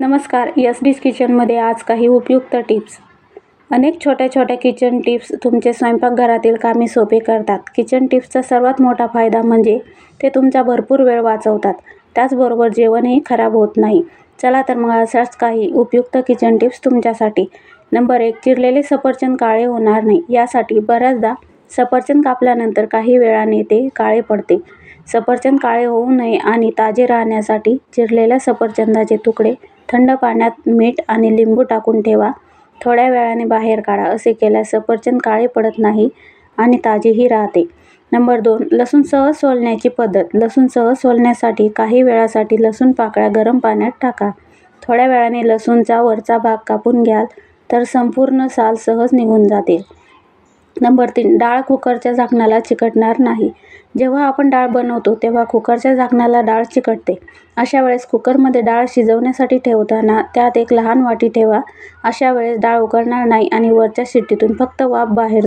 नमस्कार yes DS किचनमध्ये आज काही उपयुक्त टिप्स अनेक छोट्या छोट्या किचन टिप्स तुमचे स्वयंपाकघरातील कामे सोपे करतात. किचन टिप्सचा सर्वात मोठा फायदा म्हणजे ते तुमचा भरपूर वेळ वाचवतात. त्याचबरोबर जेवणही खराब होत नाही. चला तर मग अशाच काही उपयुक्त किचन टिप्स तुमच्यासाठी. नंबर एक चिरलेले सफरचंद काळे होणार नाही. यासाठी बऱ्याचदा सफरचंद कापल्यानंतर काही वेळाने ते काळे पडते. सफरचंद काळे होऊ नये आणि ताजे राहण्यासाठी चिरलेल्या सफरचंदाचे तुकडे थंड पाण्यात मीठ आणि लिंबू टाकून ठेवा. थोड्या वेळाने बाहेर काढा असे केल्यास सफरचंद काळे पडत नाही आणि ताजेही राहते. नंबर दोन लसूण सहज सोलण्याची पद्धत. लसूण सहज सोलण्यासाठी काही वेळासाठी लसूण पाकळ्या गरम पाण्यात टाका. थोड्या वेळाने लसूणचा वरचा भाग कापून घ्याल तर संपूर्ण साल सहज निघून जाते. नंबर तीन डाळ कुकरच्या झाकणाला चिकटणार नाही. जेव्हा आपण डाळ बनवतो तेव्हा कुकरच्या झाकणाला डाळ चिकटते. अशा वेळेस कुकरमध्ये डाळ शिजवण्यासाठी ठेवताना त्यात एक लहान वाटी ठेवा. अशा वेळेस डाळ उकळणार नाही आणि वरच्या शिट्टीतून फक्त वाफ बाहेर